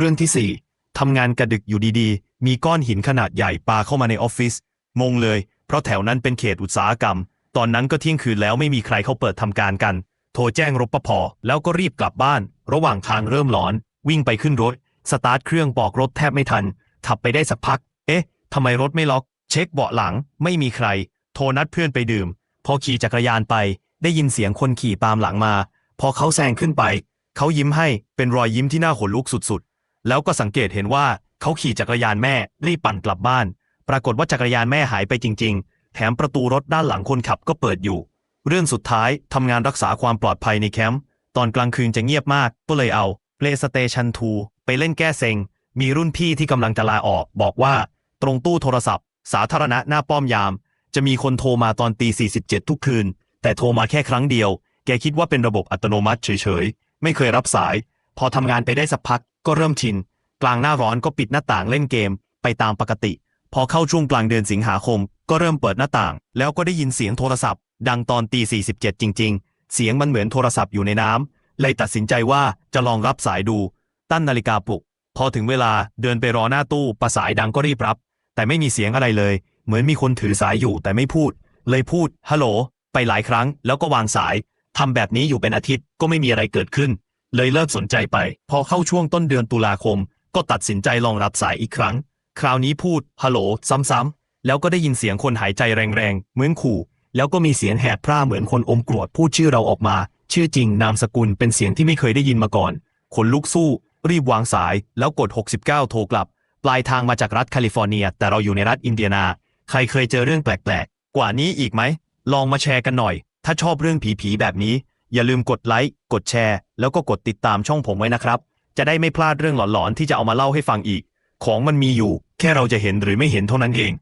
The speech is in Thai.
เรื่องที่4ทำงานกระดึกอยู่ดีๆ มีก้อนหินขนาดใหญ่ปาเข้ามาในออฟฟิศงงเลย เพราะแถวนั้นเป็นเขตอุตสาหกรรม ตอนนั้นก็เที่ยงคืนแล้วไม่มีใครเขาเปิดทำการกัน โทรแจ้งรปภแล้วก็รีบกลับบ้าน ระหว่างทางเริ่มหลอน วิ่งไปขึ้นรถ สตาร์ทเครื่องบอกรถแทบไม่ทัน ขับไปได้สักพัก เอ๊ะทำไมรถไม่ล็อก เช็คเบาะหลัง ไม่มีใคร โทรนัดเพื่อนไปดื่ม พอขี่จักรยานไป ได้ยินเสียงคนขี่ตามหลังมา พอเขาแซงขึ้นไป เขายิ้มให้เป็นรอยยิ้มที่น่าขนลุกสุด แล้วก็สังเกตเห็นว่าเขาขี่จักรยานแม่รีบปั่นกลับบ้าน ปรากฏว่าจักรยานแม่หายไปจริง ๆ แถมประตูรถด้านหลังคนขับก็เปิดอยู่ เรื่องสุดท้ายทำงานรักษาความปลอดภัยในแคมป์ตอนกลางคืนจะเงียบมาก ก็เลยเอา PlayStation 2 ไปเล่นแก้เซ็ง มีรุ่นพี่ที่กำลังจะลาออก บอกว่า ตรงตู้โทรศัพท์ สาธารณะหน้าป้อมยาม จะมีคนโทรมาตอนตี 47 ทุกคืน แต่โทรมาแค่ครั้งเดียว แกคิดว่าเป็นระบบอัตโนมัติเฉยๆ ไม่เคยรับสาย พอทำงานไปได้สักพัก ก็เริ่มชิน กลางหน้าร้อนก็ปิดหน้าต่างเล่นเกม ไปตามปกติ พอเข้าช่วงกลางเดือนสิงหาคม ก็เริ่มเปิดหน้าต่าง แล้วก็ได้ยินเสียงโทรศัพท์ ดังตอนตี47 จริง ๆ เสียงมันเหมือนโทรศัพท์อยู่ในน้ำเลยตัดสินใจว่าจะลองรับสายดู ตั้นนาฬิกาปลุก พอถึงเวลาเดินไปรอหน้าตู้ประสายดังก็รีบรับ แต่ไม่มีเสียงอะไรเลย เหมือนมีคนถือสายอยู่แต่ไม่พูด เลยพูดฮัลโหลไปหลายครั้งแล้วก็วางสายทำแบบนี้อยู่เป็นอาทิตย์ก็ไม่มีอะไรเกิดขึ้น เลยเลิกสนใจไป พอเข้าช่วงต้นเดือนตุลาคม ก็ตัดสินใจลองรับสายอีกครั้ง คราวนี้พูดฮัลโหลซ้ำๆแล้วก็ได้ยินเสียงคนหายใจแรงๆเหมือนขู่ แล้วก็มีเสียงแหบพร่าเหมือนคนอมกรวดพูดชื่อเราออกมา ชื่อจริงนามสกุลเป็นเสียงที่ไม่เคยได้ยินมาก่อนขนลุกสู้ รีบวางสาย แล้วกด 69 โทรกลับ ปลายทางมาจากรัฐแคลิฟอร์เนีย แต่เราอยู่ในรัฐอินเดียนา ใครเคยเจอเรื่องแปลกๆ กว่านี้อีกไหม ลองมาแชร์กันหน่อย ถ้าชอบเรื่องผีๆแบบนี้ อย่าลืมกดไลค์ กดแชร์ แล้วก็กดติดตามช่องผมไว้นะครับ จะได้ไม่พลาดเรื่องหลอนๆที่จะเอามาเล่าให้ฟังอีก ของมันมีอยู่ แค่เราจะเห็นหรือไม่เห็นเท่านั้นเอง